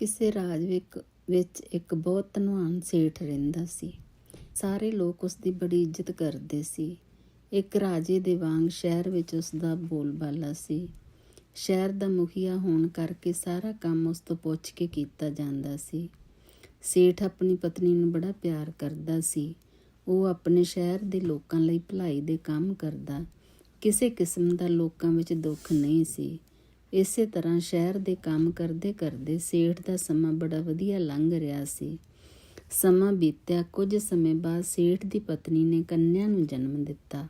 ਕਿਸੇ ਰਾਜ ਵਿੱਚ ਵਿੱਚ ਇੱਕ ਬਹੁਤ ਧਨਵਾਨ ਸੇਠ ਰਹਿੰਦਾ ਸੀ। ਸਾਰੇ ਲੋਕ ਉਸ ਦੀ ਬੜੀ ਇੱਜ਼ਤ ਕਰਦੇ ਸੀ। ਇੱਕ ਰਾਜੇ ਦੇ ਵਾਂਗ ਸ਼ਹਿਰ ਵਿੱਚ ਉਸ ਦਾ ਬੋਲਬਾਲਾ ਸੀ। ਸ਼ਹਿਰ ਦਾ ਮੁਖੀਆ ਹੋਣ ਕਰਕੇ ਸਾਰਾ ਕੰਮ ਉਸ ਤੋਂ ਪੁੱਛ ਕੇ ਕੀਤਾ ਜਾਂਦਾ ਸੀ। ਸੇਠ ਆਪਣੀ ਪਤਨੀ ਨੂੰ ਬੜਾ ਪਿਆਰ ਕਰਦਾ ਸੀ। ਉਹ ਆਪਣੇ ਸ਼ਹਿਰ ਦੇ ਲੋਕਾਂ ਲਈ ਭਲਾਈ ਦੇ ਕੰਮ ਕਰਦਾ। ਕਿਸੇ ਕਿਸਮ ਦਾ ਲੋਕਾਂ ਵਿੱਚ ਦੁੱਖ ਨਹੀਂ ਸੀ। ਇਸੇ ਤਰ੍ਹਾਂ ਸ਼ਹਿਰ ਦੇ ਕੰਮ ਕਰਦੇ ਕਰਦੇ ਸੇਠ ਦਾ ਸਮਾਂ ਬੜਾ ਵਧੀਆ ਲੰਘ ਰਿਹਾ ਸੀ। ਸਮਾਂ ਬੀਤਿਆ, ਕੁਝ ਸਮੇਂ ਬਾਅਦ ਸੇਠ ਦੀ ਪਤਨੀ ਨੇ ਕੰਨਿਆ ਨੂੰ ਜਨਮ ਦਿੱਤਾ।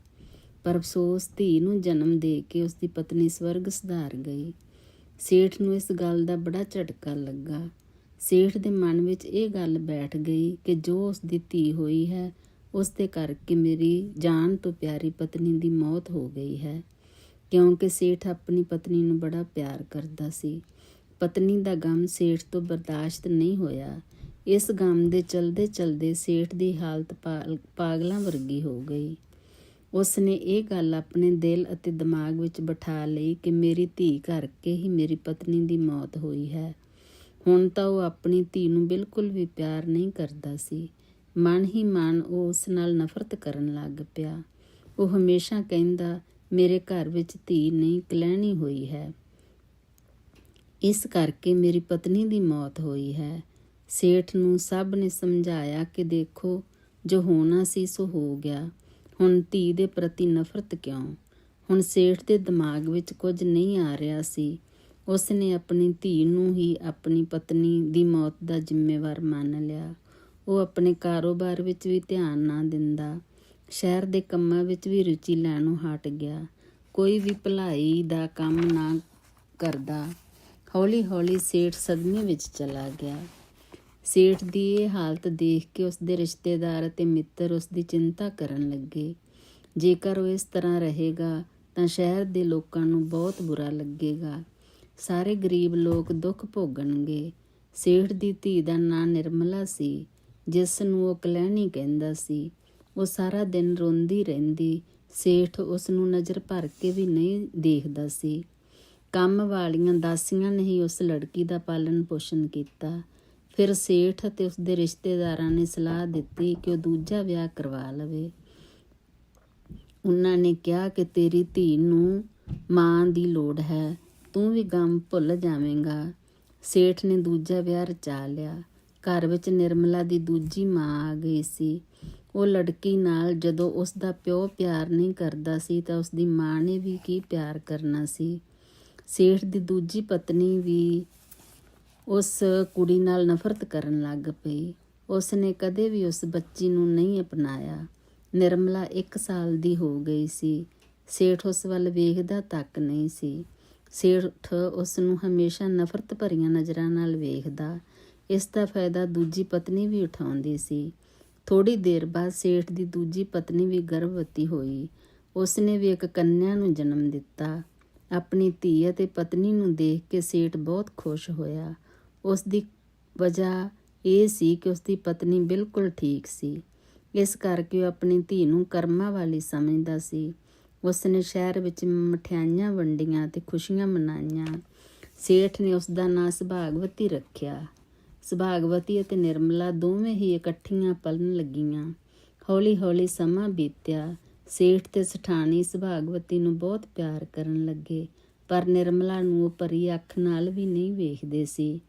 ਪਰ ਅਫਸੋਸ ਧੀ ਨੂੰ ਜਨਮ ਦੇ ਕੇ ਉਸ ਦੀ ਪਤਨੀ ਸਵਰਗ ਸੁਧਾਰ ਗਈ। ਸੇਠ ਨੂੰ ਇਸ ਗੱਲ ਦਾ ਬੜਾ ਝਟਕਾ ਲੱਗਾ। ਸੇਠ ਦੇ ਮਨ ਵਿੱਚ ਇਹ ਗੱਲ ਬੈਠ ਗਈ ਕਿ ਜੋ ਉਸ ਦੀ ਧੀ ਹੋਈ ਹੈ ਉਸ ਦੇ ਕਰਕੇ ਮੇਰੀ ਜਾਨ ਤੋਂ ਪਿਆਰੀ ਪਤਨੀ ਦੀ ਮੌਤ ਹੋ ਗਈ ਹੈ। ਕਿਉਂਕਿ ਸੇਠ ਆਪਣੀ ਪਤਨੀ ਨੂੰ ਬੜਾ ਪਿਆਰ ਕਰਦਾ ਸੀ। ਪਤਨੀ ਦਾ ਗਮ ਸੇਠ ਤੋਂ ਬਰਦਾਸ਼ਤ ਨਹੀਂ ਹੋਇਆ। ਇਸ ਗਮ ਦੇ ਚਲਦੇ ਚਲਦੇ ਸੇਠ ਦੀ ਹਾਲਤ ਪਾ- ਪਾਗਲਾਂ ਵਰਗੀ ਹੋ ਗਈ। ਉਸ ਨੇ ਇਹ ਗੱਲ ਆਪਣੇ ਦਿਲ ਅਤੇ ਦਿਮਾਗ ਵਿੱਚ ਬਿਠਾ ਲਈ ਕਿ ਮੇਰੀ ਧੀ ਕਰਕੇ ਹੀ ਮੇਰੀ ਪਤਨੀ ਦੀ ਮੌਤ ਹੋਈ ਹੈ। ਹੁਣ ਤਾਂ ਉਹ ਆਪਣੀ ਧੀ ਨੂੰ ਬਿਲਕੁਲ ਵੀ ਪਿਆਰ ਨਹੀਂ ਕਰਦਾ ਸੀ। ਮਨ ਹੀ ਮਨ ਉਹ ਉਸ ਨਾਲ ਨਫ਼ਰਤ ਕਰਨ ਲੱਗ ਪਿਆ। ਉਹ ਹਮੇਸ਼ਾ ਕਹਿੰਦਾ ਮੇਰੇ ਘਰ ਵਿੱਚ ਧੀ ਨਹੀਂ, ਕਲਹਿਣੀ ਹੋਈ ਹੈ। ਇਸ ਕਰਕੇ ਮੇਰੀ ਪਤਨੀ ਦੀ ਮੌਤ ਹੋਈ ਹੈ। ਸੇਠ ਨੂੰ ਸਭ ਨੇ ਸਮਝਾਇਆ ਕਿ ਦੇਖੋ, ਜੋ ਹੋਣਾ ਸੀ ਸੋ ਹੋ ਗਿਆ। ਹੁਣ ਧੀ ਦੇ ਪ੍ਰਤੀ ਨਫ਼ਰਤ ਕਿਉਂ? ਹੁਣ ਸੇਠ ਦੇ ਦਿਮਾਗ ਵਿੱਚ ਕੁਝ ਨਹੀਂ ਆ ਰਿਹਾ ਸੀ। ਉਸ ਨੇ ਆਪਣੀ ਧੀ ਨੂੰ ਹੀ ਆਪਣੀ ਪਤਨੀ ਦੀ ਮੌਤ ਦਾ ਜ਼ਿੰਮੇਵਾਰ ਮੰਨ ਲਿਆ। ਉਹ ਆਪਣੇ ਕਾਰੋਬਾਰ ਵਿੱਚ ਵੀ ਧਿਆਨ ਨਾ ਦਿੰਦਾ। ਸ਼ਹਿਰ ਦੇ ਕੰਮਾਂ ਵਿੱਚ ਵੀ ਰੁਚੀ ਲੈਣੋਂ ਹਟ ਗਿਆ। ਕੋਈ ਵੀ ਭਲਾਈ ਦਾ ਕੰਮ ਨਾ ਕਰਦਾ ਹੌਲੀ ਹੌਲੀ ਸੇਠ ਸਦਮੇ ਵਿੱਚ ਚਲਾ ਗਿਆ। ਸੇਠ ਦੀ ਇਹ ਹਾਲਤ ਦੇਖ ਕੇ ਉਸ ਦੇ ਰਿਸ਼ਤੇਦਾਰ ਅਤੇ ਮਿੱਤਰ ਉਸ ਦੀ ਚਿੰਤਾ ਕਰਨ ਲੱਗੇ। ਜੇਕਰ ਉਹ ਇਸ ਤਰ੍ਹਾਂ ਰਹੇਗਾ, ਤਾਂ ਸ਼ਹਿਰ ਦੇ ਲੋਕਾਂ ਨੂੰ ਬਹੁਤ ਬੁਰਾ ਲੱਗੇਗਾ। ਸਾਰੇ ਗਰੀਬ ਲੋਕ ਦੁੱਖ ਭੋਗਣਗੇ। ਸੇਠ ਦੀ ਧੀ ਦਾ ਨਾਂ ਨਿਰਮਲਾ ਸੀ, ਜਿਸ ਨੂੰ ਉਹ ਕਲਹਿਣੀ ਕਹਿੰਦਾ ਸੀ। ਉਹ ਸਾਰਾ ਦਿਨ ਰੋਂਦੀ ਰਹਿੰਦੀ, ਸੇਠ ਉਸ ਨੂੰ ਨਜ਼ਰ ਭਰ ਕੇ ਵੀ ਨਹੀਂ ਦੇਖਦਾ ਸੀ। ਕੰਮ ਵਾਲੀਆਂ ਦਾਸੀਆਂ ਨੇ ਹੀ ਉਸ ਲੜਕੀ ਦਾ ਪਾਲਣ ਪੋਸ਼ਣ ਕੀਤਾ। ਫਿਰ ਸੇਠ ਅਤੇ ਉਸ ਦੇ ਰਿਸ਼ਤੇਦਾਰਾਂ ਨੇ ਸਲਾਹ ਦਿੱਤੀ ਕਿ ਉਹ ਦੂਜਾ ਵਿਆਹ ਕਰਵਾ ਲਵੇ। ਉਹਨਾਂ ਨੇ ਕਿਹਾ ਕਿ ਤੇਰੀ ਧੀ ਨੂੰ ਮਾਂ ਦੀ ਲੋੜ ਹੈ, ਤੂੰ ਵੀ ਗਮ ਭੁੱਲ ਜਾਵੇਂਗਾ। ਸੇਠ ਨੇ ਦੂਜਾ ਵਿਆਹ ਰਚਾ ਲਿਆ। ਘਰ ਵਿੱਚ ਨਿਰਮਲਾ ਦੀ ਦੂਜੀ ਮਾਂ ਆ ਗਈ ਸੀ। ਉਹ ਲੜਕੀ ਨਾਲ ਜਦੋਂ ਉਸ ਦਾ ਪਿਓ ਪਿਆਰ ਨਹੀਂ ਕਰਦਾ ਸੀ ਤਾਂ ਉਸ ਦੀ ਮਾਂ ਨੇ ਵੀ ਕੀ ਪਿਆਰ ਕਰਨਾ ਸੀ। ਸੇਠ ਦੀ ਦੂਜੀ ਪਤਨੀ ਵੀ ਉਸ ਕੁੜੀ ਨਾਲ ਨਫ਼ਰਤ ਕਰਨ ਲੱਗ ਪਈ। ਉਸ ਨੇ ਕਦੇ ਵੀ ਉਸ ਬੱਚੀ ਨੂੰ ਨਹੀਂ ਅਪਣਾਇਆ। ਨਿਰਮਲਾ 1 ਸਾਲ ਦੀ ਹੋ ਗਈ ਸੀ। ਸੇਠ ਉਸ ਵੱਲ ਵੇਖਦਾ ਤੱਕ ਨਹੀਂ ਸੀ। ਸੇਠ ਉਸ ਨੂੰ ਹਮੇਸ਼ਾ ਨਫ਼ਰਤ ਭਰੀਆਂ ਨਜ਼ਰਾਂ ਨਾਲ ਵੇਖਦਾ। ਇਸ ਦਾ ਫਾਇਦਾ ਦੂਜੀ ਪਤਨੀ ਵੀ ਉਠਾਉਂਦੀ ਸੀ। ਥੋੜੀ ਦੇਰ ਬਾਅਦ ਸੇਠ ਦੀ ਦੂਜੀ ਪਤਨੀ ਵੀ ਗਰਭਵਤੀ ਹੋਈ। ਉਸ ਨੇ ਵੀ ਇੱਕ ਕੰਨਿਆ ਨੂੰ ਜਨਮ ਦਿੱਤਾ। ਆਪਣੀ ਧੀ ਅਤੇ ਪਤਨੀ ਨੂੰ ਦੇਖ ਕੇ ਸੇਠ ਬਹੁਤ ਖੁਸ਼ ਹੋਇਆ। ਉਸ ਦੀ ਵਜ੍ਹਾ ਇਹ ਸੀ ਕਿ ਉਸ ਦੀ ਪਤਨੀ ਬਿਲਕੁਲ ਠੀਕ ਸੀ। ਇਸ ਕਰਕੇ ਉਹ ਆਪਣੀ ਧੀ ਨੂੰ ਕਰਮਾਂ ਵਾਲੀ ਸਮਝਦਾ ਸੀ। ਉਸ ਨੇ ਸ਼ਹਿਰ ਵਿੱਚ ਮਠਿਆਈਆਂ ਵੰਡੀਆਂ ਤੇ ਖੁਸ਼ੀਆਂ ਮਨਾਈਆਂ। ਸੇਠ ਨੇ ਉਸ ਦਾ ਨਾਂ ਸੁਭਾਗਵਤੀ ਰੱਖਿਆ। ਸੁਭਾਗਵਤੀ ਅਤੇ ਨਿਰਮਲਾ ਦੋਵੇਂ ਹੀ ਇਕੱਠੀਆਂ ਪਲਣ ਲੱਗੀਆਂ। ਹੌਲੀ ਹੌਲੀ ਸਮਾਂ ਬੀਤਿਆ। ਸੇਠ ਤੇ ਸਠਾਣੀ ਸੁਭਾਗਵਤੀ ਨੂੰ ਬਹੁਤ ਪਿਆਰ ਕਰਨ ਲੱਗੇ, ਪਰ ਨਿਰਮਲਾ ਨੂੰ ਉਹ ਭਰੀ ਅੱਖ ਨਾਲ ਵੀ ਨਹੀਂ ਵੇਖਦੇ ਸੀ।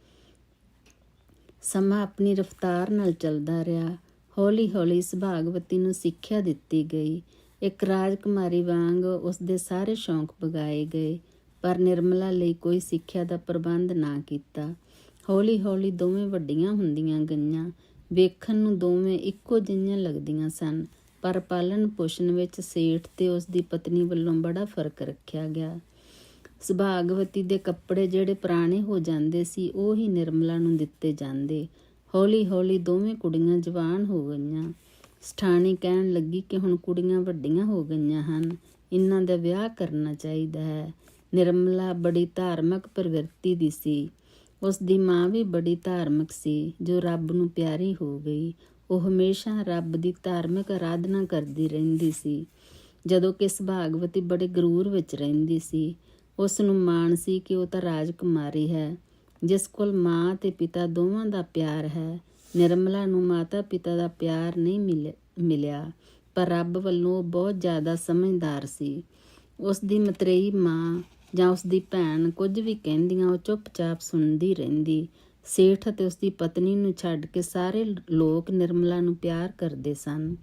ਸਮਾਂ ਆਪਣੀ ਰਫ਼ਤਾਰ ਨਾਲ ਚੱਲਦਾ ਰਿਹਾ। ਹੌਲੀ ਹੌਲੀ ਸੁਭਾਗਵਤੀ ਨੂੰ ਸਿੱਖਿਆ ਦਿੱਤੀ ਗਈ। ਇੱਕ ਰਾਜਕੁਮਾਰੀ ਵਾਂਗ ਉਸ ਦੇ ਸਾਰੇ ਸ਼ੌਂਕ ਪਗਾਏ ਗਏ, ਪਰ ਨਿਰਮਲਾ ਲਈ ਕੋਈ ਸਿੱਖਿਆ ਦਾ ਪ੍ਰਬੰਧ ਨਾ ਕੀਤਾ। ਹੌਲੀ ਹੌਲੀ ਦੋਵੇਂ ਵੱਡੀਆਂ ਹੁੰਦੀਆਂ ਗਈਆਂ। ਵੇਖਣ ਨੂੰ ਦੋਵੇਂ ਇੱਕੋ ਜਿਹੀਆਂ ਲੱਗਦੀਆਂ ਸਨ, ਪਰ ਪਾਲਣ ਪੋਸ਼ਣ ਵਿੱਚ ਸੇਠ ਤੇ ਉਸ ਦੀ ਪਤਨੀ ਵੱਲੋਂ ਬੜਾ ਫ਼ਰਕ ਰੱਖਿਆ ਗਿਆ। ਸੁਭਾਗਵਤੀ ਦੇ ਕੱਪੜੇ ਜਿਹੜੇ ਪੁਰਾਣੇ ਹੋ ਜਾਂਦੇ ਸੀ, ਉਹ ਹੀ ਨਿਰਮਲਾ ਨੂੰ ਦਿੱਤੇ ਜਾਂਦੇ। ਹੌਲੀ ਹੌਲੀ ਦੋਵੇਂ ਕੁੜੀਆਂ ਜਵਾਨ ਹੋ ਗਈਆਂ। ਸਠਾਣੀ ਕਹਿਣ ਲੱਗੀ ਕਿ ਹੁਣ ਕੁੜੀਆਂ ਵੱਡੀਆਂ ਹੋ ਗਈਆਂ ਹਨ, ਇਹਨਾਂ ਦਾ ਵਿਆਹ ਕਰਨਾ ਚਾਹੀਦਾ ਹੈ। ਨਿਰਮਲਾ ਬੜੀ ਧਾਰਮਿਕ ਪ੍ਰਵਿਰਤੀ ਦੀ ਸੀ। ਉਸ ਦੀ ਮਾਂ ਵੀ ਬੜੀ ਧਾਰਮਿਕ ਸੀ, ਜੋ ਰੱਬ ਨੂੰ ਪਿਆਰੀ ਹੋ ਗਈ। ਉਹ ਹਮੇਸ਼ਾ ਰੱਬ ਦੀ ਧਾਰਮਿਕ ਆਰਾਧਨਾ ਕਰਦੀ ਰਹਿੰਦੀ ਸੀ। ਜਦੋਂ ਕਿ ਸੁਭਾਗਵਤੀ ਬੜੇ ਗਰੂਰ ਵਿੱਚ ਰਹਿੰਦੀ ਸੀ। ਉਸ ਨੂੰ ਮਾਣ ਸੀ ਕਿ ਉਹ ਤਾਂ ਰਾਜਕੁਮਾਰੀ ਹੈ, ਜਿਸ ਕੋਲ ਮਾਂ ਤੇ ਪਿਤਾ ਦੋਵਾਂ ਦਾ ਪਿਆਰ ਹੈ। ਨਿਰਮਲਾ ਨੂੰ ਮਾਤਾ ਪਿਤਾ ਦਾ ਪਿਆਰ ਨਹੀਂ ਮਿਲ- ਮਿਲਿਆ, ਪਰ ਰੱਬ ਵੱਲੋਂ ਉਹ ਬਹੁਤ ਜ਼ਿਆਦਾ ਸਮਝਦਾਰ ਸੀ। ਉਸ ਦੀ ਮਤਰੇਈ ਮਾਂ ਜਾਂ ਉਸ ਦੀ ਭੈਣ ਕੁਝ ਵੀ ਕਹਿੰਦੀਆਂ, ਉਹ ਚੁੱਪਚਾਪ ਸੁਣਦੀ ਰਹਿੰਦੀ। ਸੇਠ ਅਤੇ ਉਸ ਦੀ ਪਤਨੀ ਨੂੰ ਛੱਡ ਕੇ ਸਾਰੇ ਲੋਕ ਨਿਰਮਲਾ ਨੂੰ ਪਿਆਰ ਕਰਦੇ ਸਨ।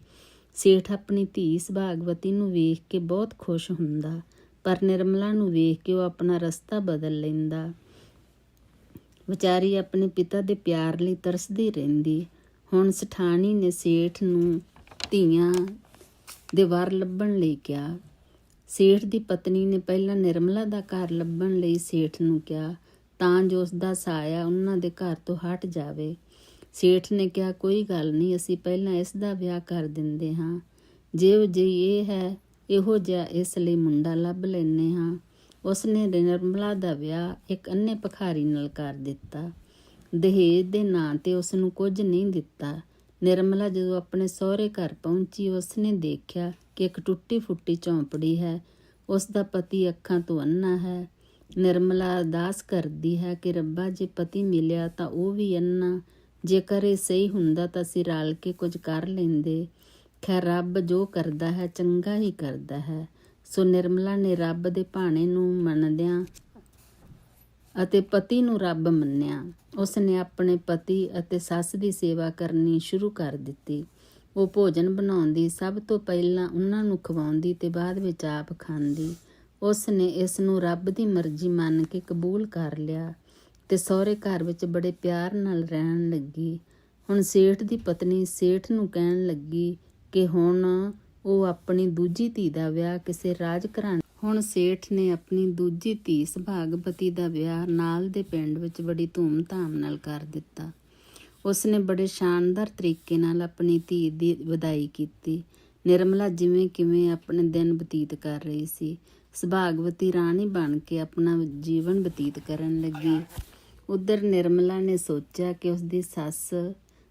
ਸੇਠ ਆਪਣੀ ਧੀ ਸੁਭਾਗਵਤੀ ਨੂੰ ਵੇਖ ਕੇ ਬਹੁਤ ਖੁਸ਼ ਹੁੰਦਾ, ਪਰ ਨਿਰਮਲਾ ਨੂੰ ਵੇਖ ਕੇ ਉਹ ਆਪਣਾ ਰਸਤਾ ਬਦਲ ਲੈਂਦਾ। ਵਿਚਾਰੀ ਆਪਣੇ ਪਿਤਾ ਦੇ ਪਿਆਰ ਲਈ ਤਰਸਦੀ ਰਹਿੰਦੀ। ਹੁਣ ਸਠਾਣੀ ਨੇ ਸੇਠ ਨੂੰ ਧੀਆਂ ਦੇ ਵਰ ਲੱਭਣ ਲਈ ਕਿਹਾ ਸੇਠ ਦੀ ਪਤਨੀ ਨੇ ਪਹਿਲਾਂ ਨਿਰਮਲਾ ਦਾ ਘਰ ਲੱਭਣ ਲਈ ਸੇਠ ਨੂੰ ਕਿਹਾ, ਤਾਂ ਜੋ ਉਸ ਦਾ ਸਾਇਆ ਉਹਨਾਂ ਦੇ ਘਰ ਤੋਂ ਹਟ ਜਾਵੇ। ਸੇਠ ਨੇ ਕਿਹਾ, ਕੋਈ ਗੱਲ ਨਹੀਂ, ਅਸੀਂ ਪਹਿਲਾਂ ਇਸ ਦਾ ਵਿਆਹ ਕਰ ਦਿੰਦੇ ਹਾਂ। ਜਿਹੋ ਜਿਹੀ ਇਹ ਹੈ, ਇਹੋ ਜਿਹਾ ਇਸ ਲਈ ਮੁੰਡਾ ਲੱਭ ਲੈਨੇ ਹਾਂ। ਉਸ ਨੇ ਨਿਰਮਲਾ ਦਾ ਵਿਆਹ ਇੱਕ ਅੰਨੇ ਭਖਾਰੀ ਨਾਲ ਕਰ ਦਿੱਤਾ। ਦਹੇਜ ਦੇ ਨਾਂ ਤੇ ਉਸ ਨੂੰ ਕੁਝ ਨਹੀਂ ਦਿੱਤਾ। ਨਿਰਮਲਾ ਜਦੋਂ ਆਪਣੇ ਸਹੁਰੇ ਘਰ ਪਹੁੰਚੀ, ਉਸਨੇ ਦੇਖਿਆ ਕਿ ਇੱਕ ਟੁੱਟੀ ਫੁੱਟੀ ਝੌਂਪੜੀ ਹੈ। ਉਸ ਦਾ ਪਤੀ ਅੱਖਾਂ ਤੋਂ ਅੰਨਾ ਹੈ। ਨਿਰਮਲਾ ਅਰਦਾਸ ਕਰਦੀ ਹੈ ਕਿ ਰੱਬਾ, ਜੇ ਪਤੀ ਮਿਲਿਆ ਤਾਂ ਉਹ ਵੀ ਅੰਨਾ ਜੇਕਰ ਇਹ ਸਹੀ ਹੁੰਦਾ ਤਾਂ ਅਸੀਂ ਰਲ ਕੇ ਕੁਝ ਕਰ ਲੈਂਦੇ। ਖੈਰ, ਰੱਬ ਜੋ ਕਰਦਾ ਹੈ, ਚੰਗਾ ਹੀ ਕਰਦਾ ਹੈ। ਸੋ ਨਿਰਮਲਾ ਨੇ ਰੱਬ ਦੇ ਭਾਣੇ ਨੂੰ ਮੰਨਦਿਆਂ ਅਤੇ ਪਤੀ ਨੂੰ ਰੱਬ ਮੰਨਿਆ। ਉਸ ਨੇ ਆਪਣੇ ਪਤੀ ਅਤੇ ਸੱਸ ਦੀ ਸੇਵਾ ਕਰਨੀ ਸ਼ੁਰੂ ਕਰ ਦਿੱਤੀ। ਉਹ ਭੋਜਨ ਬਣਾਉਂਦੀ, ਸਭ ਤੋਂ ਪਹਿਲਾਂ ਉਹਨਾਂ ਨੂੰ ਖਵਾਉਂਦੀ ਤੇ ਬਾਅਦ ਵਿੱਚ ਆਪ ਖਾਂਦੀ। ਉਸ ਨੇ ਇਸ ਨੂੰ ਰੱਬ ਦੀ ਮਰਜ਼ੀ ਮੰਨ ਕੇ ਕਬੂਲ ਕਰ ਲਿਆ ਤੇ ਸਹੁਰੇ ਘਰ ਵਿੱਚ ਬੜੇ ਪਿਆਰ ਨਾਲ ਰਹਿਣ ਲੱਗੀ। ਹੁਣ ਸੇਠ ਦੀ ਪਤਨੀ ਸੇਠ ਨੂੰ ਕਹਿਣ ਲੱਗੀ ਕਿ ਹੁਣ ਉਹ ਆਪਣੀ ਦੂਜੀ ਧੀ ਦਾ ਵਿਆਹ ਕਿਸੇ ਰਾਜ ਘਰਾਣੇ ਹੁਣ ਸੇਠ ਨੇ ਆਪਣੀ ਦੂਜੀ ਧੀ ਸੁਭਾਗਵਤੀ ਦਾ ਵਿਆਹ ਨਾਲ ਦੇ ਪਿੰਡ ਵਿੱਚ ਬੜੀ ਧੂਮ-ਧਾਮ ਨਾਲ ਕਰ ਦਿੱਤਾ। ਉਸ ਨੇ ਬੜੇ ਸ਼ਾਨਦਾਰ ਤਰੀਕੇ ਨਾਲ ਆਪਣੀ ਧੀ ਦੀ ਵਿਦਾਈ ਕੀਤੀ। ਨਿਰਮਲਾ ਜਿਵੇਂ ਕਿਵੇਂ ਆਪਣੇ ਦਿਨ ਬਤੀਤ ਕਰ ਰਹੀ ਸੀ ਸੁਭਾਗਵਤੀ ਰਾਣੀ ਬਣ ਕੇ ਆਪਣਾ ਜੀਵਨ ਬਤੀਤ ਕਰਨ ਲੱਗੀ। ਉਧਰ ਨਿਰਮਲਾ ਨੇ ਸੋਚਿਆ ਕਿ ਉਸ ਦੀ ਸੱਸ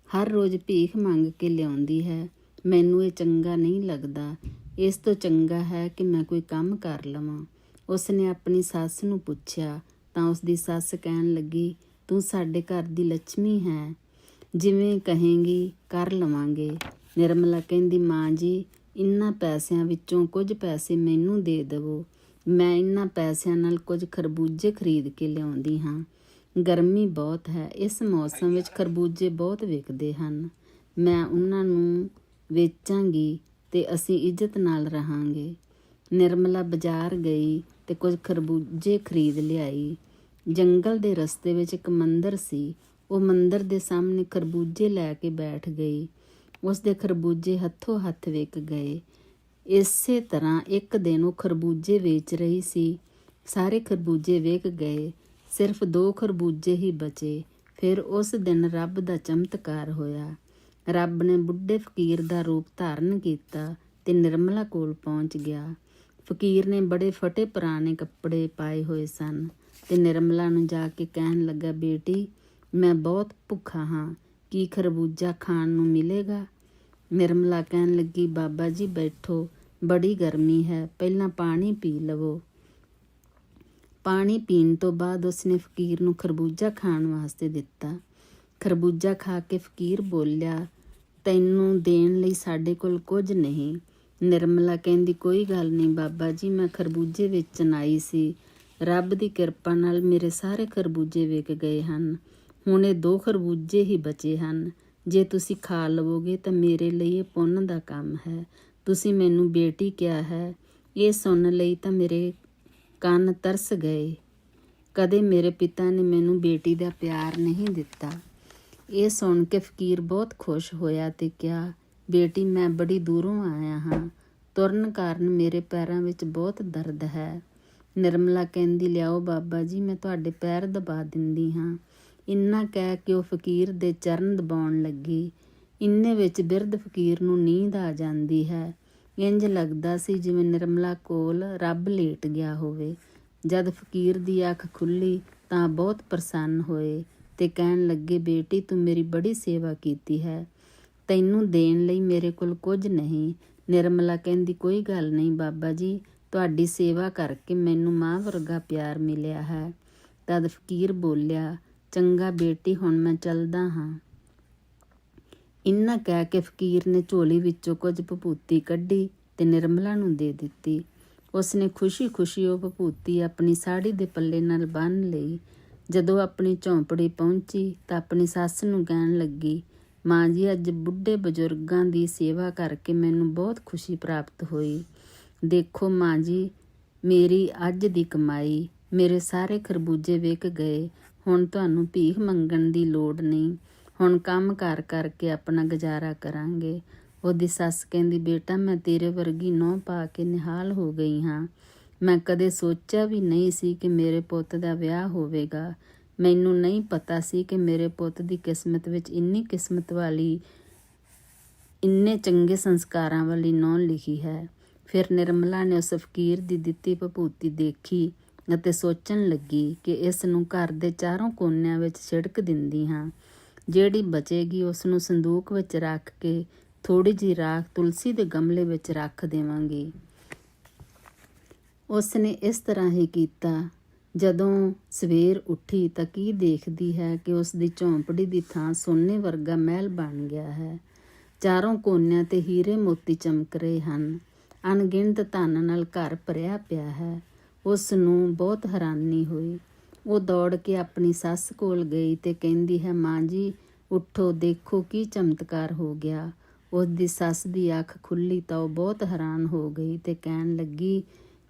ਹਰ ਰੋਜ਼ ਭੀਖ ਮੰਗ ਕੇ ਲਿਆਉਂਦੀ ਹੈ। ਮੈਨੂੰ ਇਹ ਚੰਗਾ ਨਹੀਂ ਲੱਗਦਾ। ਇਸ ਤੋਂ ਚੰਗਾ ਹੈ ਕਿ ਮੈਂ ਕੋਈ ਕੰਮ ਕਰ ਲਵਾਂ। ਉਸ ਨੇ ਆਪਣੀ ਸੱਸ ਨੂੰ ਪੁੱਛਿਆ, ਤਾਂ ਉਸ ਦੀ ਸੱਸ ਕਹਿਣ ਲੱਗੀ, ਤੂੰ ਸਾਡੇ ਘਰ ਦੀ ਲక్ష్ਮੀ ਹੈ। ਜਿਵੇਂ ਕਹੇਂਗੀ, ਕਰ ਲਵਾਂਗੇ। ਨਿਰਮਲਾ ਕਹਿੰਦੀ, ਮਾਂ ਜੀ ਇੰਨਾ ਪੈਸਿਆਂ ਵਿੱਚੋਂ ਕੁਝ ਪੈਸੇ ਮੈਨੂੰ ਦੇ ਦੇਵੋ। ਮੈਂ ਇੰਨਾ ਪੈਸਿਆਂ ਨਾਲ ਕੁਝ ਖਰਬੂਜੇ ਖਰੀਦ ਕੇ ਲਿਆਉਂਦੀ ਹਾਂ। ਗਰਮੀ ਬਹੁਤ ਹੈ। ਇਸ ਮੌਸਮ ਵਿੱਚ ਖਰਬੂਜੇ ਬਹੁਤ ਵਿਕਦੇ ਹਨ। ਮੈਂ ਉਹਨਾਂ ਨੂੰ ਵੇਚਾਂਗੀ। ਤੇ ਅਸੀਂ ਇੱਜ਼ਤ ਨਾਲ ਰਹਾਂਗੇ। ਨਿਰਮਲਾ ਬਾਜ਼ਾਰ ਗਈ ਤੇ ਕੁਝ ਖਰਬੂਜੇ ਖਰੀਦ ਲਿਆਈ। ਜੰਗਲ ਦੇ ਰਸਤੇ ਵਿੱਚ ਇੱਕ ਮੰਦਰ ਸੀ। ਉਹ ਮੰਦਰ ਦੇ ਸਾਹਮਣੇ ਖਰਬੂਜੇ ਲੈ ਕੇ ਬੈਠ ਗਈ। ਉਸ ਦੇ ਖਰਬੂਜੇ ਹੱਥੋਂ ਹੱਥ ਵਿਕ ਗਏ। ਇਸੇ ਤਰ੍ਹਾਂ ਇੱਕ ਦਿਨ ਉਹ ਖਰਬੂਜੇ ਵੇਚ ਰਹੀ ਸੀ। ਸਾਰੇ ਖਰਬੂਜੇ ਵਿਕ ਗਏ। ਸਿਰਫ ਦੋ ਖਰਬੂਜੇ ਹੀ ਬਚੇ। ਫਿਰ ਉਸ ਦਿਨ ਰੱਬ ਦਾ ਚਮਤਕਾਰ ਹੋਇਆ। ਰੱਬ ਨੇ ਬੁੱਢੇ ਫਕੀਰ ਦਾ ਰੂਪ ਧਾਰਨ ਕੀਤਾ ਤੇ ਨਿਰਮਲਾ ਕੋਲ ਪਹੁੰਚ ਗਿਆ। ਫਕੀਰ ਨੇ ਬੜੇ ਫਟੇ ਪੁਰਾਣੇ ਕੱਪੜੇ ਪਾਏ ਹੋਏ ਸਨ ਤੇ ਨਿਰਮਲਾ ਨੂੰ ਜਾ ਕੇ ਕਹਿਣ ਲੱਗਾ, ਬੇਟੀ, ਮੈਂ ਬਹੁਤ ਭੁੱਖਾ ਹਾਂ, ਕੀ ਖਰਬੂਜਾ ਖਾਣ ਨੂੰ ਮਿਲੇਗਾ? ਨਿਰਮਲਾ ਕਹਿਣ ਲੱਗੀ, ਬਾਬਾ ਜੀ, ਬੈਠੋ, ਬੜੀ ਗਰਮੀ ਹੈ, ਪਹਿਲਾਂ ਪਾਣੀ ਪੀ ਲਵੋ। ਪਾਣੀ ਪੀਣ ਤੋਂ ਬਾਅਦ ਉਸਨੇ ਫਕੀਰ ਨੂੰ ਖਰਬੂਜਾ ਖਾਣ ਵਾਸਤੇ ਦਿੱਤਾ। ਖਰਬੂਜਾ ਖਾ ਕੇ ਫਕੀਰ ਬੋਲਿਆ ਤੈਨੂੰ ਦੇਣ ਲਈ ਸਾਡੇ ਕੋਲ ਕੁਝ ਨਹੀਂ। ਨਿਰਮਲਾ ਕਹਿੰਦੀ, ਕੋਈ ਗੱਲ ਨਹੀਂ ਬਾਬਾ ਜੀ, ਮੈਂ ਖਰਬੂਜੇ ਵੇਚਣ ਆਈ ਸੀ। ਰੱਬ ਦੀ ਕਿਰਪਾ ਨਾਲ ਮੇਰੇ ਸਾਰੇ ਖਰਬੂਜੇ ਵਿਕ ਗਏ ਹਨ। ਹੁਣ ਇਹ ਦੋ ਖਰਬੂਜੇ ਹੀ ਬਚੇ ਹਨ। ਜੇ ਤੁਸੀਂ ਖਾ ਲਵੋਗੇ ਤਾਂ ਮੇਰੇ ਲਈ ਇਹ ਪੁੰਨ ਦਾ ਕੰਮ ਹੈ। ਤੁਸੀਂ ਮੈਨੂੰ ਬੇਟੀ ਕਿਹਾ ਹੈ। ਇਹ ਸੁਣਨ ਲਈ ਤਾਂ ਮੇਰੇ ਕੰਨ ਤਰਸ ਗਏ। ਕਦੇ ਮੇਰੇ ਪਿਤਾ ਨੇ ਮੈਨੂੰ ਬੇਟੀ ਦਾ ਪਿਆਰ ਨਹੀਂ ਦਿੱਤਾ। ਇਹ ਸੁਣ ਕੇ ਫਕੀਰ ਬਹੁਤ ਖੁਸ਼ ਹੋਇਆ ਤੇ ਕਿਹਾ, ਬੇਟੀ, ਮੈਂ ਬੜੀ ਦੂਰੋਂ ਆਇਆ ਹਾਂ। ਤੁਰਨ ਕਾਰਨ ਮੇਰੇ ਪੈਰਾਂ ਵਿੱਚ ਬਹੁਤ ਦਰਦ ਹੈ। ਨਿਰਮਲਾ ਕਹਿੰਦੀ, ਲਿਆਓ ਬਾਬਾ ਜੀ, ਮੈਂ ਤੁਹਾਡੇ ਪੈਰ ਦਬਾ ਦਿੰਦੀ ਹਾਂ। ਇੰਨਾ ਕਹਿ ਕੇ ਉਹ ਫਕੀਰ ਦੇ ਚਰਨ ਦਬਾਉਣ ਲੱਗੀ। ਇੰਨੇ ਵਿੱਚ ਬਿਰਧ ਫਕੀਰ ਨੂੰ ਨੀਂਦ ਆ ਜਾਂਦੀ ਹੈ। ਇੰਜ ਲੱਗਦਾ ਸੀ ਜਿਵੇਂ ਨਿਰਮਲਾ ਕੋਲ ਰੱਬ ਲੇਟ ਗਿਆ ਹੋਵੇ। ਜਦ ਫਕੀਰ ਦੀ ਅੱਖ ਖੁੱਲੀ ਤਾਂ ਬਹੁਤ ਪ੍ਰਸੰਨ ਹੋਏ। ਤੇ ਕਹਿਣ ਲੱਗੇ, ਬੇਟੀ, ਤੂੰ ਮੇਰੀ ਬੜੀ ਸੇਵਾ ਕੀਤੀ ਹੈ। ਤੈਨੂੰ ਦੇਣ ਲਈ ਮੇਰੇ ਕੋਲ ਕੁਝ ਨਹੀਂ। ਨਿਰਮਲਾ ਕਹਿੰਦੀ, ਕੋਈ ਗੱਲ ਨਹੀਂ ਬਾਬਾ ਜੀ, ਤੁਹਾਡੀ ਸੇਵਾ ਕਰਕੇ ਮੈਨੂੰ ਮਾਂ ਵਰਗਾ ਪਿਆਰ ਮਿਲਿਆ ਹੈ। ਤਦ ਫਕੀਰ ਬੋਲਿਆ, ਚੰਗਾ ਬੇਟੀ, ਹੁਣ ਮੈਂ ਚੱਲਦਾ ਹਾਂ। ਇੰਨਾ ਕਹਿ ਕੇ ਫਕੀਰ ਨੇ ਝੋਲੀ ਵਿੱਚੋਂ ਕੁਝ ਭਪੂਤੀ ਕੱਢੀ ਤੇ ਨਿਰਮਲਾ ਨੂੰ ਦੇ ਦਿੱਤੀ। ਉਸਨੇ ਖੁਸ਼ੀ-ਖੁਸ਼ੀ ਉਹ ਭਪੂਤੀ ਆਪਣੀ ਸਾੜੀ ਦੇ ਪੱਲੇ ਨਾਲ ਬੰਨ੍ਹ ਲਈ। ਜਦੋਂ ਆਪਣੀ ਝੌਂਪੜੀ ਪਹੁੰਚੀ ਤਾਂ ਆਪਣੀ ਸੱਸ ਨੂੰ ਕਹਿਣ ਲੱਗੀ, ਮਾਂ ਜੀ, ਅੱਜ ਬੁੱਢੇ ਬਜ਼ੁਰਗਾਂ ਦੀ ਸੇਵਾ ਕਰਕੇ ਮੈਨੂੰ ਬਹੁਤ ਖੁਸ਼ੀ ਪ੍ਰਾਪਤ ਹੋਈ। ਦੇਖੋ ਮਾਂ ਜੀ, ਮੇਰੀ ਅੱਜ ਦੀ ਕਮਾਈ, ਮੇਰੇ ਸਾਰੇ ਖਰਬੂਜੇ ਵਿਕ ਗਏ, ਹੁਣ ਤੁਹਾਨੂੰ ਭੀਖ ਮੰਗਣ ਦੀ ਲੋੜ ਨਹੀਂ। ਹੁਣ ਕੰਮ ਕਰ ਕਰਕੇ ਆਪਣਾ ਗੁਜ਼ਾਰਾ ਕਰਾਂਗੇ। ਉਹਦੀ ਸੱਸ ਕਹਿੰਦੀ, ਬੇਟਾ, ਮੈਂ ਤੇਰੇ ਵਰਗੀ ਨਹੁੰ ਪਾ ਕੇ ਨਿਹਾਲ ਹੋ ਗਈ ਹਾਂ। ਮੈਂ ਕਦੇ ਸੋਚਿਆ ਵੀ ਨਹੀਂ ਸੀ ਕਿ ਮੇਰੇ ਪੁੱਤ ਦਾ ਵਿਆਹ ਹੋਵੇਗਾ। ਮੈਨੂੰ ਨਹੀਂ ਪਤਾ ਸੀ ਕਿ ਮੇਰੇ ਪੁੱਤ ਦੀ ਕਿਸਮਤ ਵਿੱਚ ਇੰਨੀ ਕਿਸਮਤ ਵਾਲੀ, ਇੰਨੇ ਚੰਗੇ ਸੰਸਕਾਰਾਂ ਵਾਲੀ ਨੌਂ ਲਿਖੀ ਹੈ। ਫਿਰ ਨਿਰਮਲਾ ਨੇ ਉਸ ਫਕੀਰ ਦੀ ਦਿੱਤੀ ਭਪੂਤੀ ਦੇਖੀ ਅਤੇ ਸੋਚਣ ਲੱਗੀ ਕਿ ਇਸ ਨੂੰ ਘਰ ਦੇ ਚਾਰੋਂ ਕੋਨਿਆਂ ਵਿੱਚ ਛਿੜਕ ਦਿੰਦੀ ਹਾਂ। ਜਿਹੜੀ ਬਚੇਗੀ ਉਸ ਨੂੰ ਸੰਦੂਕ ਵਿੱਚ ਰੱਖ ਕੇ ਥੋੜੀ ਜਿਹੀ ਰਾਖ ਤੁਲਸੀ ਦੇ ਗਮਲੇ ਵਿੱਚ ਰੱਖ ਦੇਵਾਂਗੀ। ਉਸ ਨੇ ਇਸ ਤਰ੍ਹਾਂ ਹੀ ਕੀਤਾ। ਜਦੋਂ ਸਵੇਰ ਉੱਠੀ ਤਾਂ ਕੀ ਦੇਖਦੀ ਹੈ ਕਿ ਉਸ ਦੀ ਝੌਂਪੜੀ ਦੀ ਥਾਂ ਸੋਨੇ ਵਰਗਾ ਮਹਿਲ ਬਣ ਗਿਆ ਹੈ। ਚਾਰੋਂ ਕੋਨਿਆਂ ਤੇ ਹੀਰੇ ਮੋਤੀ ਚਮਕ ਰਹੇ ਹਨ। ਅਣਗਿਣਤ ਧਨ ਨਾਲ ਘਰ ਭਰਿਆ ਪਿਆ ਹੈ। ਉਸ ਨੂੰ ਬਹੁਤ ਹੈਰਾਨੀ ਹੋਈ। ਉਹ ਦੌੜ ਕੇ ਆਪਣੀ ਸੱਸ ਕੋਲ ਗਈ ਤੇ ਕਹਿੰਦੀ ਹੈ, ਮਾਂ ਜੀ, ਉੱਠੋ, ਦੇਖੋ ਕੀ ਚਮਤਕਾਰ ਹੋ ਗਿਆ। ਉਸ ਦੀ ਸੱਸ ਦੀ ਅੱਖ ਖੁੱਲੀ ਤਾਂ ਉਹ ਬਹੁਤ ਹੈਰਾਨ ਹੋ ਗਈ ਤੇ ਕਹਿਣ ਲੱਗੀ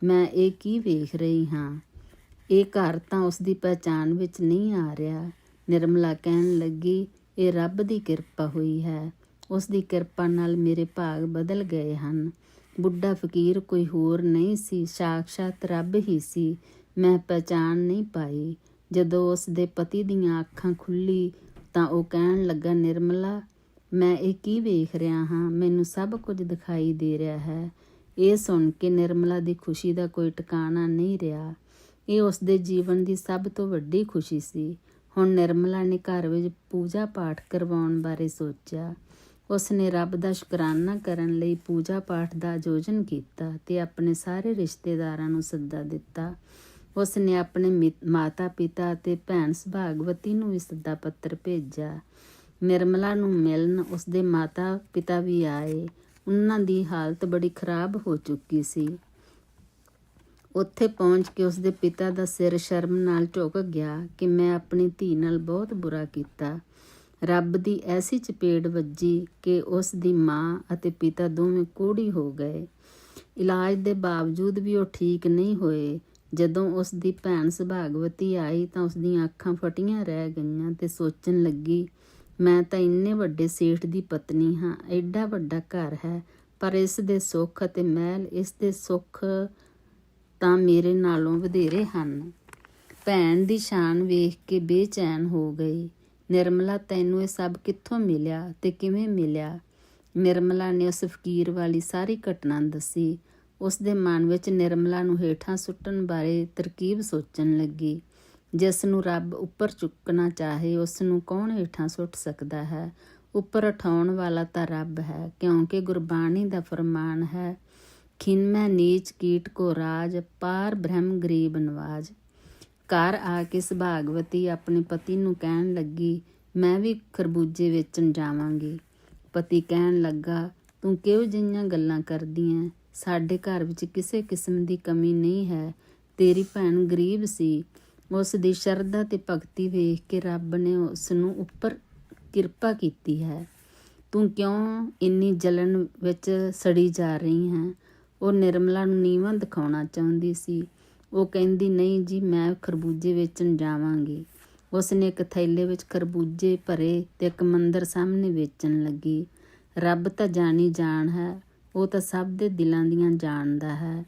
ਮੈਂ ਇਹ ਕੀ ਵੇਖ ਰਹੀ ਹਾਂ? ਇਹ ਘਰ ਤਾਂ ਉਸ ਦੀ ਪਛਾਣ ਵਿੱਚ ਨਹੀਂ ਆ ਰਿਹਾ। ਨਿਰਮਲਾ ਕਹਿਣ ਲੱਗੀ, ਇਹ ਰੱਬ ਦੀ ਕਿਰਪਾ ਹੋਈ ਹੈ। ਉਸ ਦੀ ਕਿਰਪਾ ਨਾਲ ਮੇਰੇ ਭਾਗ ਬਦਲ ਗਏ ਹਨ। ਬੁੱਢਾ ਫਕੀਰ ਕੋਈ ਹੋਰ ਨਹੀਂ ਸੀ ਸਾਖਸ਼ਾਤ ਰੱਬ ਹੀ ਸੀ। ਮੈਂ ਪਛਾਣ ਨਹੀਂ ਪਾਈ। ਜਦੋਂ ਉਸ ਦੇ ਪਤੀ ਦੀਆਂ ਅੱਖਾਂ ਖੁੱਲੀ ਤਾਂ ਉਹ ਕਹਿਣ ਲੱਗਾ, ਨਿਰਮਲਾ, ਮੈਂ ਇਹ ਕੀ ਵੇਖ ਰਿਹਾ ਹਾਂ? ਮੈਨੂੰ ਸਭ ਕੁਝ ਦਿਖਾਈ ਦੇ ਰਿਹਾ ਹੈ। ਇਹ ਸੁਣ ਕੇ ਨਿਰਮਲਾ ਦੀ ਖੁਸ਼ੀ ਦਾ ਕੋਈ ਟਿਕਾਣਾ ਨਹੀਂ ਰਿਹਾ। ਇਹ ਉਸ ਦੇ ਜੀਵਨ ਦੀ ਸਭ ਤੋਂ ਵੱਡੀ ਖੁਸ਼ੀ ਸੀ। ਹੁਣ ਨਿਰਮਲਾ ਨੇ ਘਰ ਵਿੱਚ ਪੂਜਾ ਪਾਠ ਕਰਵਾਉਣ ਬਾਰੇ ਸੋਚਿਆ। ਉਸ ਨੇ ਰੱਬ ਦਾ ਸ਼ੁਕਰਾਨਾ ਕਰਨ ਲਈ ਪੂਜਾ ਪਾਠ ਦਾ ਆਯੋਜਨ ਕੀਤਾ ਤੇ ਆਪਣੇ ਸਾਰੇ ਰਿਸ਼ਤੇਦਾਰਾਂ ਨੂੰ ਸੱਦਾ ਦਿੱਤਾ। ਉਸ ਨੇ ਆਪਣੇ ਮਾਤਾ ਪਿਤਾ ਅਤੇ ਭੈਣ ਸੁਭਾਗਵਤੀ ਨੂੰ ਵੀ ਸੱਦਾ ਪੱਤਰ ਭੇਜਿਆ। ਨਿਰਮਲਾ ਨੂੰ ਮਿਲਣ ਉਸ ਦੇ ਮਾਤਾ ਪਿਤਾ ਵੀ ਆਏ। ਉਹਨਾਂ ਦੀ ਹਾਲਤ ਬੜੀ ਖਰਾਬ ਹੋ ਚੁੱਕੀ ਸੀ। ਉੱਥੇ ਪਹੁੰਚ ਕੇ ਉਸਦੇ ਪਿਤਾ ਦਾ ਸਿਰ ਸ਼ਰਮ ਨਾਲ ਝੁਕ ਗਿਆ ਕਿ ਮੈਂ ਆਪਣੀ ਧੀ ਨਾਲ ਬਹੁਤ ਬੁਰਾ ਕੀਤਾ। ਰੱਬ ਦੀ ਐਸੀ ਚਪੇੜ ਵੱਜੀ ਕਿ ਉਸ ਦੀ ਮਾਂ ਅਤੇ ਪਿਤਾ ਦੋਵੇਂ ਕੋੜੀ ਹੋ ਗਏ। ਇਲਾਜ ਦੇ ਬਾਵਜੂਦ ਵੀ ਉਹ ਠੀਕ ਨਹੀਂ ਹੋਏ। ਜਦੋਂ ਉਸ ਦੀ ਭੈਣ ਸੁਭਾਗਵਤੀ ਆਈ ਤਾਂ ਉਸ ਦੀਆਂ ਅੱਖਾਂ ਫਟੀਆਂ ਰਹਿ ਗਈਆਂ ਤੇ ਸੋਚਣ ਲੱਗੀ ਮੈਂ ਤਾਂ ਇੰਨੇ ਵੱਡੇ ਸੇਠ ਦੀ ਪਤਨੀ ਹਾਂ ਐਡਾ ਵੱਡਾ ਘਰ ਹੈ, ਪਰ ਇਸ ਦੇ ਸੁੱਖ ਅਤੇ ਮਹਿਲ ਇਸ ਦੇ ਸੁੱਖ ਤਾਂ ਮੇਰੇ ਨਾਲੋਂ ਵਧੇਰੇ ਹਨ। ਭੈਣ ਦੀ ਸ਼ਾਨ ਵੇਖ ਕੇ ਬੇਚੈਨ ਹੋ ਗਈ। ਨਿਰਮਲਾ, ਤੈਨੂੰ ਇਹ ਸਭ ਕਿੱਥੋਂ ਮਿਲਿਆ ਤੇ ਕਿਵੇਂ ਮਿਲਿਆ? ਨਿਰਮਲਾ ਨੇ ਉਸ ਫਕੀਰ ਵਾਲੀ ਸਾਰੀ ਘਟਨਾ ਦੱਸੀ। ਉਸ ਦੇ ਮਨ ਵਿੱਚ ਨਿਰਮਲਾ ਨੂੰ ਹੇਠਾਂ ਸੁੱਟਣ ਬਾਰੇ ਤਰਕੀਬ ਸੋਚਣ ਲੱਗੀ। ਜਿਸ ਨੂੰ ਰੱਬ ਉੱਪਰ ਚੁੱਕਣਾ ਚਾਹੇ, ਉਸ ਨੂੰ ਕੌਣ ਹੇਠਾਂ ਸੁੱਟ ਸਕਦਾ ਹੈ? ਉੱਪਰ ਉਠਾਉਣ ਵਾਲਾ ਤਾਂ ਰੱਬ ਹੈ, ਕਿਉਂਕਿ ਗੁਰਬਾਣੀ ਦਾ ਫਰਮਾਨ ਹੈ ਖਿਨਮੈ ਨੀਚ ਕੀਟ ਕੋ ਰਾਜ, ਪਾਰ ਬ੍ਰਹਮ ਗਰੀਬ ਨਵਾਜ। ਘਰ ਆ ਕੇ ਸੁਭਾਗਵਤੀ ਆਪਣੇ ਪਤੀ ਨੂੰ ਕਹਿਣ ਲੱਗੀ, ਮੈਂ ਵੀ ਖਰਬੂਜੇ ਵੇਚਣ ਜਾਵਾਂਗੀ। ਪਤੀ ਕਹਿਣ ਲੱਗਾ, ਤੂੰ ਕਿਉਂ ਜਿਹੀਆਂ ਗੱਲਾਂ ਕਰਦੀ ਐ ਸਾਡੇ ਘਰ ਵਿੱਚ ਕਿਸੇ ਕਿਸਮ ਦੀ ਕਮੀ ਨਹੀਂ ਹੈ। ਤੇਰੀ ਭੈਣ ਗਰੀਬ ਸੀ। ਉਸ ਦੀ ਸ਼ਰਧਾ ਤੇ ਭਗਤੀ ਵੇਖ ਕੇ ਰੱਬ ਨੇ ਉਸ ਨੂੰ ਉੱਪਰ ਕਿਰਪਾ ਕੀਤੀ ਹੈ। ਤੂੰ ਕਿਉਂ ਇੰਨੀ ਜਲਨ ਵਿੱਚ ਸੜੀ ਜਾ ਰਹੀ ਹੈ? ਉਹ ਨਿਰਮਲਾ ਨੂੰ ਨੀਵਾਂ ਦਿਖਾਉਣਾ ਚਾਹੁੰਦੀ ਸੀ। ਉਹ ਕਹਿੰਦੀ, ਨਹੀਂ ਜੀ, ਮੈਂ ਖਰਬੂਜੇ ਵੇਚਣ ਜਾਵਾਂਗੀ। ਉਸ ਨੇ ਇੱਕ ਥੈਲੇ ਵਿੱਚ ਖਰਬੂਜੇ ਭਰੇ ਤੇ ਇੱਕ ਮੰਦਰ ਸਾਹਮਣੇ ਵੇਚਣ ਲੱਗੀ। ਰੱਬ ਤਾਂ ਜਾਣੀ ਜਾਣ ਹੈ। ਉਹ ਤਾਂ ਸਭ ਦੇ ਦਿਲਾਂ ਦੀਆਂ ਜਾਣਦਾ ਹੈ।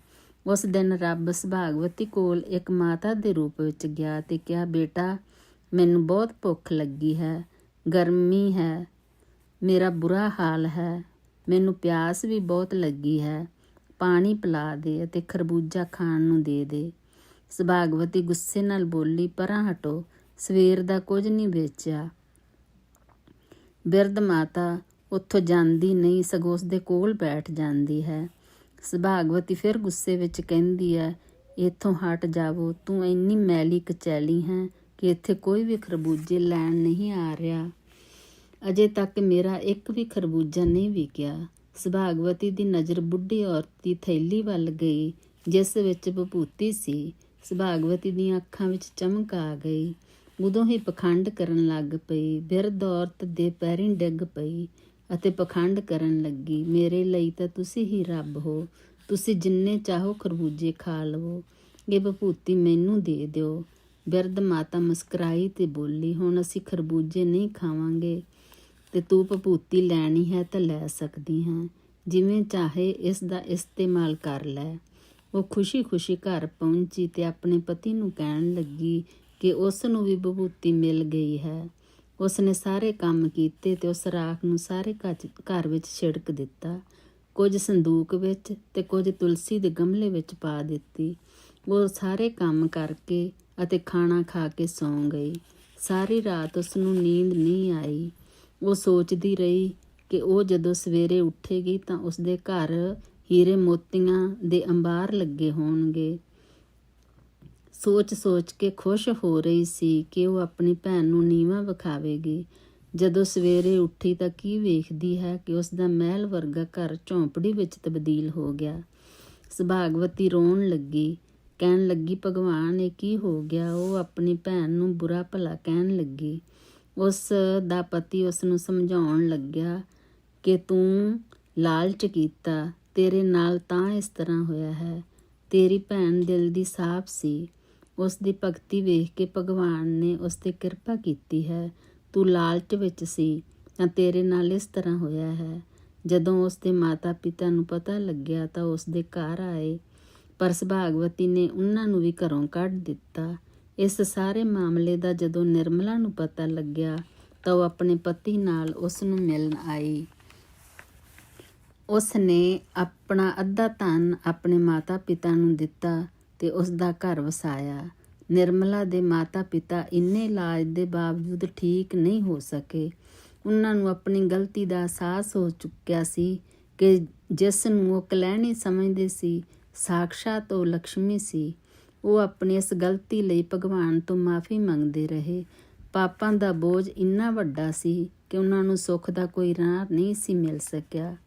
ਉਸ ਦਿਨ ਰੱਬ ਸੁਭਾਗਵਤੀ ਕੋਲ ਇੱਕ ਮਾਤਾ ਦੇ ਰੂਪ ਵਿੱਚ ਗਿਆ ਤੇ ਕਿਹਾ, ਬੇਟਾ, ਮੈਨੂੰ ਬਹੁਤ ਭੁੱਖ ਲੱਗੀ ਹੈ, ਗਰਮੀ ਹੈ, ਮੇਰਾ ਬੁਰਾ ਹਾਲ ਹੈ, ਮੈਨੂੰ ਪਿਆਸ ਵੀ ਬਹੁਤ ਲੱਗੀ ਹੈ, ਪਾਣੀ ਪਿਲਾ ਦੇ ਅਤੇ ਖਰਬੂਜਾ ਖਾਣ ਨੂੰ ਦੇ ਦੇ। ਸੁਭਾਗਵਤੀ ਗੁੱਸੇ ਨਾਲ ਬੋਲੀ, ਪਰਾਂ ਹਟੋ, ਸਵੇਰ ਦਾ ਕੁਝ ਨਹੀਂ ਵੇਚਿਆ। ਬਿਰਧ ਮਾਤਾ, ਉੱਥੋਂ ਜਾਂਦੀ ਨਹੀਂ, ਸਗੋਂ ਉਸ ਦੇ ਕੋਲ ਬੈਠ ਜਾਂਦੀ ਹੈ। ਸੁਭਾਗਵਤੀ ਫਿਰ ਗੁੱਸੇ ਵਿੱਚ ਕਹਿੰਦੀ ਹੈ ਇੱਥੋਂ ਹਟ ਜਾਵੋ, ਤੂੰ ਇੰਨੀ ਮੈਲੀ ਕਚੈਲੀ ਹੈ ਕਿ ਇੱਥੇ ਕੋਈ ਵੀ ਖਰਬੂਜੇ ਲੈਣ ਨਹੀਂ ਆ ਰਿਹਾ। ਅਜੇ ਤੱਕ ਮੇਰਾ ਇੱਕ ਵੀ ਖਰਬੂਜਾ ਨਹੀਂ ਵਿਕਿਆ। ਸੁਭਾਗਵਤੀ ਦੀ ਨਜ਼ਰ ਬੁੱਢੀ ਔਰਤ ਦੀ ਥੈਲੀ ਵੱਲ ਗਈ, ਜਿਸ ਵਿੱਚ ਵਿਭੂਤੀ ਸੀ। ਸੁਭਾਗਵਤੀ ਦੀਆਂ ਅੱਖਾਂ ਵਿੱਚ ਚਮਕ ਆ ਗਈ। ਉਦੋਂ ਹੀ ਪਖੰਡ ਕਰਨ ਲੱਗ ਪਈ। ਬਿਰਧ ਔਰਤ ਦੇ ਪੈਰੀਂ ਡਿੱਗ ਪਈ। ਅਤੇ ਪਖੰਡ ਕਰਨ ਲੱਗੀ। ਮੇਰੇ ਲਈ ਤਾਂ ਤੁਸੀਂ ਹੀ ਰੱਬ ਹੋ। ਤੁਸੀਂ ਜਿੰਨੇ ਚਾਹੋ ਖਰਬੂਜੇ ਖਾ ਲਵੋ। ਇਹ ਵਿਭੂਤੀ ਮੈਨੂੰ ਦੇ ਦਿਓ। ਬਿਰਧ ਮਾਤਾ ਮੁਸਕਰਾਈ ਤੇ ਬੋਲੀ, ਹੁਣ ਅਸੀਂ ਖਰਬੂਜੇ ਨਹੀਂ ਖਾਵਾਂਗੇ। ਤੇ ਤੂੰ ਭਭੂਤੀ ਲੈਣੀ ਹੈ ਤਾਂ ਲੈ ਸਕਦੀ ਹੈ। ਜਿਵੇਂ ਚਾਹੇ ਇਸ ਦਾ ਇਸਤੇਮਾਲ ਕਰ ਲੈ। ਉਹ ਖੁਸ਼ੀ-ਖੁਸ਼ੀ ਘਰ ਪਹੁੰਚੀ ਤੇ ਆਪਣੇ ਪਤੀ ਨੂੰ ਕਹਿਣ ਲੱਗੀ ਕਿ ਉਸ ਨੂੰ ਵੀ ਭਭੂਤੀ ਮਿਲ ਗਈ ਹੈ। ਉਸ ਨੇ ਸਾਰੇ ਕੰਮ ਕੀਤੇ ਤੇ ਉਸ ਰਾਖ ਨੂੰ ਸਾਰੇ ਘਰ- ਘਰ ਵਿੱਚ ਛਿੜਕ ਦਿੱਤਾ। ਕੁਝ ਸੰਦੂਕ ਵਿੱਚ ਤੇ ਕੁਝ ਤੁਲਸੀ ਦੇ ਗਮਲੇ ਵਿੱਚ ਪਾ ਦਿੱਤੀ। ਉਹ ਸਾਰੇ ਕੰਮ ਕਰਕੇ ਅਤੇ ਖਾਣਾ ਖਾ ਕੇ ਸੌਂ ਗਈ। ਸਾਰੀ ਰਾਤ ਉਸ ਨੂੰ ਨੀਂਦ ਨਹੀਂ ਆਈ। ਉਹ ਸੋਚਦੀ ਰਹੀ ਕਿ ਉਹ ਜਦੋਂ ਸਵੇਰੇ ਉੱਠੇਗੀ ਤਾਂ ਉਸਦੇ ਘਰ ਹੀਰੇ ਮੋਤੀਆਂ ਦੇ ਅੰਬਾਰ ਲੱਗੇ ਹੋਣਗੇ। ਸੋਚ-ਸੋਚ ਕੇ ਖੁਸ਼ ਹੋ ਰਹੀ ਸੀ ਕਿ ਉਹ ਆਪਣੀ ਭੈਣ ਨੂੰ ਨੀਵਾ ਵਿਖਾਵੇਗੀ। ਜਦੋਂ ਸਵੇਰੇ ਉੱਠੀ ਤਾਂ ਕੀ ਵੇਖਦੀ ਹੈ ਕਿ ਉਸ ਦਾ ਮਹਿਲ ਵਰਗਾ ਘਰ ਝੌਂਪੜੀ ਵਿੱਚ ਤਬਦੀਲ ਹੋ ਗਿਆ। ਸੁਭਾਗਵਤੀ ਰੋਣ ਲੱਗੀ। ਕਹਿਣ ਲੱਗੀ, ਭਗਵਾਨ, ਇਹ ਕੀ ਹੋ ਗਿਆ? ਉਹ ਆਪਣੀ ਭੈਣ ਨੂੰ ਬੁਰਾ ਭਲਾ ਕਹਿਣ ਲੱਗੀ। ਉਸ ਦਾ ਪਤੀ ਉਸ ਨੂੰ ਸਮਝਾਉਣ ਲੱਗਿਆ ਕਿ ਤੂੰ ਲਾਲਚ ਕੀਤਾ। ਤੇਰੇ ਨਾਲ ਤਾਂ ਇਸ ਤਰ੍ਹਾਂ ਹੋਇਆ ਹੈ। ਤੇਰੀ ਭੈਣ ਦਿਲ ਦੀ ਸਾਫ਼ ਸੀ। ਉਸ ਦੀ ਭਗਤੀ ਵੇਖ ਕੇ ਭਗਵਾਨ ਨੇ ਉਸ ਤੇ ਕਿਰਪਾ ਕੀਤੀ ਹੈ। ਤੂੰ ਲਾਲਚ ਵਿੱਚ ਸੀ ਤਾਂ ਤੇਰੇ ਨਾਲ ਇਸ ਤਰ੍ਹਾਂ ਹੋਇਆ ਹੈ। ਜਦੋਂ ਉਸ ਦੇ ਮਾਤਾ-ਪਿਤਾ ਨੂੰ ਪਤਾ ਲੱਗਿਆ ਤਾਂ ਉਸ ਦੇ ਘਰ ਆਏ। ਪਰ ਸੁਭਾਗਵਤੀ ਨੇ ਉਹਨਾਂ ਨੂੰ ਵੀ ਘਰੋਂ ਕੱਢ ਦਿੱਤਾ। ਇਸ ਸਾਰੇ ਮਾਮਲੇ ਦਾ ਜਦੋਂ ਨਿਰਮਲਾ ਨੂੰ ਪਤਾ ਲੱਗਿਆ ਤਾਂ ਉਹ ਆਪਣੇ ਪਤੀ ਨਾਲ ਉਸ ਨੂੰ ਮਿਲਣ ਆਈ। ਉਸ ਨੇ ਆਪਣਾ ਅੱਧਾ ਧਨ ਆਪਣੇ ਮਾਤਾ-ਪਿਤਾ ਨੂੰ ਦਿੱਤਾ। ਤੇ ਉਸ ਦਾ ਘਰ ਵਸਾਇਆ। ਨਿਰਮਲਾ ਦੇ ਮਾਤਾ-ਪਿਤਾ ਇੰਨੇ ਇਲਾਜ ਦੇ ਬਾਵਜੂਦ ਠੀਕ ਨਹੀਂ ਹੋ ਸਕੇ। ਉਹਨਾਂ ਨੂੰ ਆਪਣੀ ਗਲਤੀ ਦਾ ਅਹਿਸਾਸ ਹੋ ਚੁੱਕਿਆ ਸੀ ਕਿ ਜਿਸ ਨੂੰ ਉਹ ਕਲਹਿਣੀ ਸਮਝਦੇ ਸੀ ਸਾਖਸ਼ਾਤ ਉਹ ਲక్ష్ਮੀ ਸੀ। ਉਹ ਆਪਣੀ ਇਸ ਗਲਤੀ ਲਈ ਭਗਵਾਨ ਤੋਂ ਮਾਫੀ ਮੰਗਦੇ ਰਹੇ। ਪਾਪਾਂ ਦਾ ਬੋਝ ਇੰਨਾ ਵੱਡਾ ਸੀ ਕਿ ਉਹਨਾਂ ਨੂੰ ਸੁੱਖ ਦਾ ਕੋਈ ਰਾਹ ਨਹੀਂ ਸੀ ਮਿਲ ਸਕਿਆ।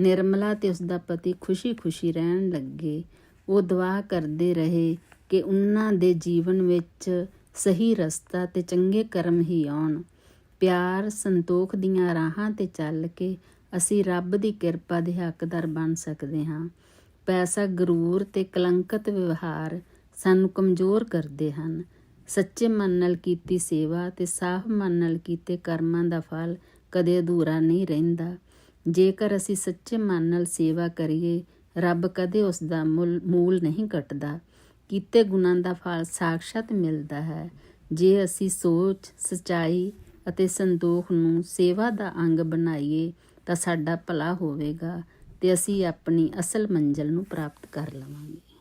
ਨਿਰਮਲਾ ਤੇ ਉਸ ਦਾ ਪਤੀ ਖੁਸ਼ੀ-ਖੁਸ਼ੀ ਰਹਿਣ ਲੱਗੇ। ਉਹ ਦੁਆ ਕਰਦੇ ਰਹੇ ਕਿ ਉਹਨਾਂ ਦੇ ਜੀਵਨ ਵਿੱਚ ਸਹੀ ਰਸਤਾ ਤੇ ਚੰਗੇ ਕਰਮ ਹੀ ਆਉਣ। ਪਿਆਰ ਸੰਤੋਖ ਦੀਆਂ ਰਾਹਾਂ ਤੇ ਚੱਲ ਕੇ ਅਸੀਂ ਰੱਬ ਦੀ ਕਿਰਪਾ ਦੇ ਹੱਕਦਾਰ ਬਣ ਸਕਦੇ ਹਾਂ। ਪੈਸਾ, ਗਰੂਰ ਤੇ ਕਲੰਕਤ ਵਿਵਹਾਰ ਸਾਨੂੰ ਕਮਜ਼ੋਰ ਕਰਦੇ ਹਨ। ਸੱਚੇ ਮਨ ਨਾਲ ਕੀਤੀ ਸੇਵਾ ਤੇ ਸਾਫ਼ ਮਨ ਨਾਲ ਕੀਤੇ ਕਰਮਾਂ ਦਾ ਫਲ ਕਦੇ ਅਧੂਰਾ ਨਹੀਂ ਰਹਿੰਦਾ। ਜੇਕਰ ਅਸੀਂ ਸੱਚੇ ਮਨ ਨਾਲ ਸੇਵਾ ਕਰੀਏ ਰੱਬ ਕਦੇ ਉਸ ਦਾ ਮੂਲ ਨਹੀਂ ਕੱਟਦਾ। ਕੀਤੇ ਗੁਣਾਂ ਦਾ ਫਲ ਸਾਖਸ਼ਾਤ ਮਿਲਦਾ ਹੈ। ਜੇ ਅਸੀਂ ਸੋਚ, ਸਚਾਈ ਅਤੇ ਸੰਤੋਖ ਨੂੰ ਸੇਵਾ ਦਾ ਅੰਗ ਬਣਾਈਏ, ਤਾਂ ਸਾਡਾ ਭਲਾ ਹੋਵੇਗਾ ਤੇ ਅਸੀਂ ਆਪਣੀ ਅਸਲ ਮੰਜ਼ਿਲ ਨੂੰ ਪ੍ਰਾਪਤ ਕਰ ਲਵਾਂਗੇ।